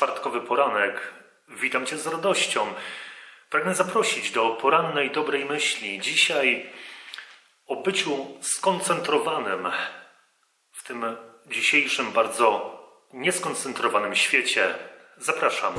czwartkowy poranek. Witam Cię z radością. Pragnę zaprosić do porannej dobrej myśli. Dzisiaj o byciu skoncentrowanym w tym dzisiejszym bardzo nieskoncentrowanym świecie. Zapraszam.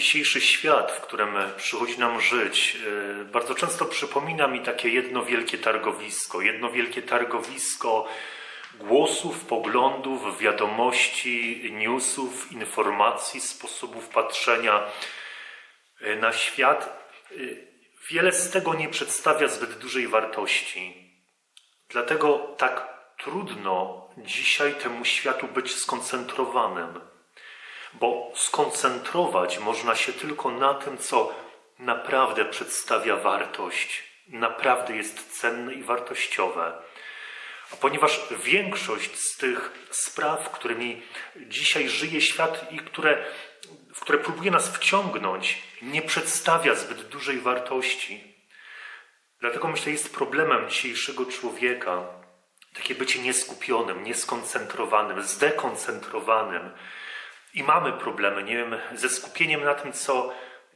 Dzisiejszy świat, w którym przychodzi nam żyć, yy, bardzo często przypomina mi takie jedno wielkie targowisko. Jedno wielkie targowisko głosów, poglądów, wiadomości, newsów, informacji, sposobów patrzenia yy, na świat. Yy, Wiele z tego nie przedstawia zbyt dużej wartości. Dlatego tak trudno dzisiaj temu światu być skoncentrowanym bo skoncentrować można się tylko na tym, co naprawdę przedstawia wartość, naprawdę jest cenne i wartościowe. A ponieważ większość z tych spraw, którymi dzisiaj żyje świat i które, w które próbuje nas wciągnąć, nie przedstawia zbyt dużej wartości, dlatego myślę, jest problemem dzisiejszego człowieka takie bycie nieskupionym, nieskoncentrowanym, zdekoncentrowanym. I mamy problemy, nie wiem, ze skupieniem na tym, co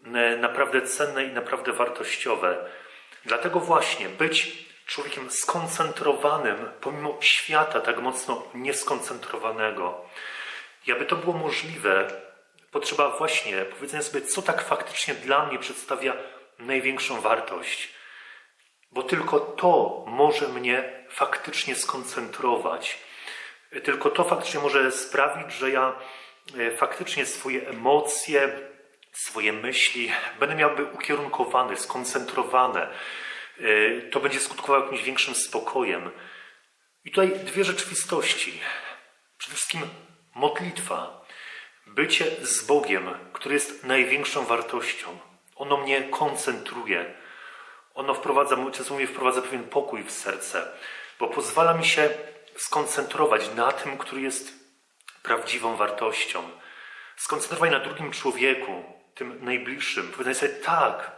e, naprawdę cenne i naprawdę wartościowe. Dlatego właśnie być człowiekiem skoncentrowanym, pomimo świata tak mocno nieskoncentrowanego. I aby to było możliwe, potrzeba właśnie powiedzenia sobie, co tak faktycznie dla mnie przedstawia największą wartość. Bo tylko to może mnie faktycznie skoncentrować. Tylko to faktycznie może sprawić, że ja faktycznie swoje emocje, swoje myśli będę miałby ukierunkowane, skoncentrowane. E, To będzie skutkowało jakimś większym spokojem. I tutaj dwie rzeczywistości. Przede wszystkim modlitwa, bycie z Bogiem, który jest największą wartością. Ono mnie koncentruje. Ono wprowadza, często mówię, wprowadza pewien pokój w serce, bo pozwala mi się skoncentrować na tym, który jest prawdziwą wartością. Skoncentrować na drugim człowieku, tym najbliższym. Powiedzenie sobie, tak,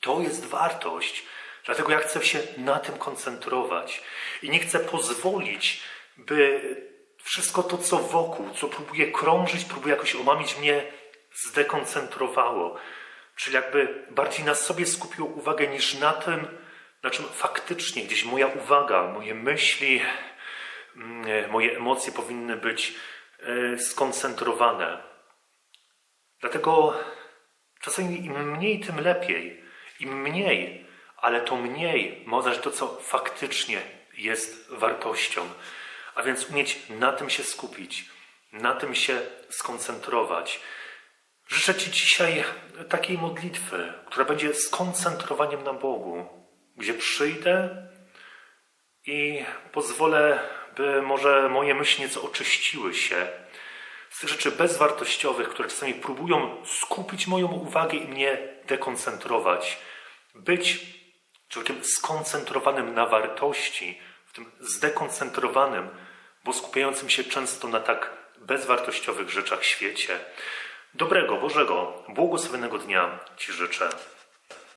to jest wartość, dlatego ja chcę się na tym koncentrować. I nie chcę pozwolić, by wszystko to, co wokół, co próbuje krążyć, próbuje jakoś omamić mnie, zdekoncentrowało. Czyli jakby bardziej na sobie skupiło uwagę niż na tym, na czym faktycznie gdzieś moja uwaga, moje myśli, moje emocje powinny być e, skoncentrowane. Dlatego czasami im mniej, tym lepiej. Im mniej, ale to mniej ma oznaczać to, co faktycznie jest wartością. A więc umieć na tym się skupić, na tym się skoncentrować. Życzę Ci dzisiaj takiej modlitwy, która będzie skoncentrowaniem na Bogu, gdzie przyjdę i pozwolę, by może moje myśli nieco oczyściły się z tych rzeczy bezwartościowych, które czasami próbują skupić moją uwagę i mnie dekoncentrować. Być człowiekiem skoncentrowanym na wartości, w tym zdekoncentrowanym, bo skupiającym się często na tak bezwartościowych rzeczach w świecie. Dobrego, Bożego, błogosławionego dnia Ci życzę.